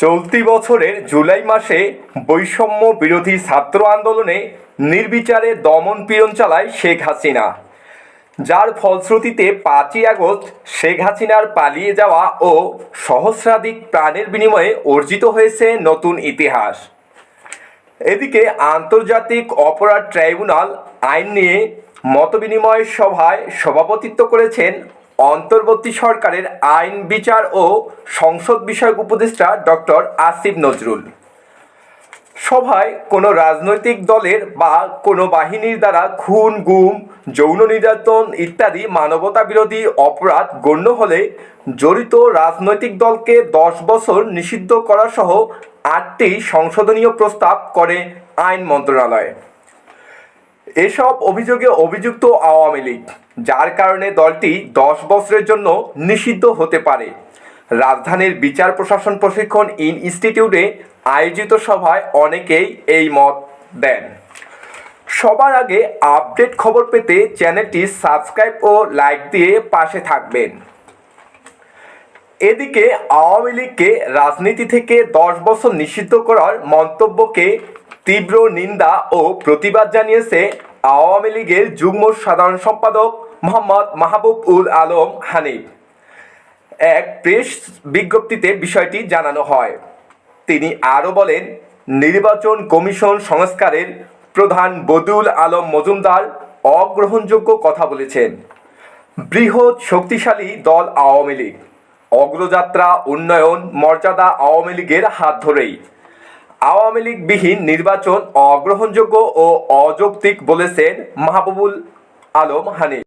চলতি বছরের জুলাই মাসে বৈষম্য বিরোধী ছাত্র আন্দোলনে নির্বিচারে দমন পীড়ন চালায় শেখ হাসিনা। যার ফলশ্রুতিতে পাঁচই আগস্ট শেখ হাসিনার পালিয়ে যাওয়া ও সহস্রাধিক প্রাণের বিনিময়ে অর্জিত হয়েছে নতুন ইতিহাস। এদিকে আন্তর্জাতিক অপরাধ ট্রাইব্যুনাল আইন নিয়ে মতবিনিময় সভায় সভাপতিত্ব করেছেন অন্তর্বর্তী সরকারের আইন, বিচার ও সংসদ বিষয়ক উপদেষ্টা ডক্টর আসিফ নজরুল। সভায় কোনো রাজনৈতিক দলের বা কোনো বাহিনীর দ্বারা খুন, গুম, যৌন নির্যাতন ইত্যাদি মানবতা বিরোধী অপরাধ গণ্য হলে জড়িত রাজনৈতিক দলকে দশ বছর নিষিদ্ধ করা সহ আটটি সংশোধনীয় প্রস্তাব করে আইন মন্ত্রণালয়। এসব অভিযোগে অভিযুক্ত আওয়ামী লীগ, যার কারণে দলটি দশ বছরের জন্য নিষিদ্ধ হতে পারে। রাজধানীর বিচার প্রশাসন প্রশিক্ষণ ইনস্টিটিউটে আয়োজিত সভায় অনেকেই এই মত দেন। সবার আগে আপডেট খবর পেতে চ্যানেলটি সাবস্ক্রাইব ও লাইক দিয়ে পাশে থাকবেন। এদিকে আওয়ামী লীগকে রাজনীতি থেকে দশ বছর নিষিদ্ধ করার মন্তব্যকে তীব্র নিন্দা ও প্রতিবাদ জানিয়েছে আওয়ামী লীগের যুগ্ম সাধারণ সম্পাদক মোহাম্মদ মাহবুব উল আলম হানিফ। এক প্রেস বিজ্ঞপ্তিতে বিষয়টি জানানো হয়। তিনি আরও বলেন, নির্বাচন কমিশন সংস্কারের প্রধান বদুল আলম মজুমদার অগ্রহণযোগ্য কথা বলেছেন। বৃহৎ শক্তিশালী দল আওয়ামী লীগ। অগ্রযাত্রা, উন্নয়ন, মর্যাদা আওয়ামী লীগের হাত ধরেই। আওয়ামী লীগবিহীন নির্বাচন অগ্রহণযোগ্য ও অযৌক্তিক বলেছেন মাহবুবুল আলম হানিফ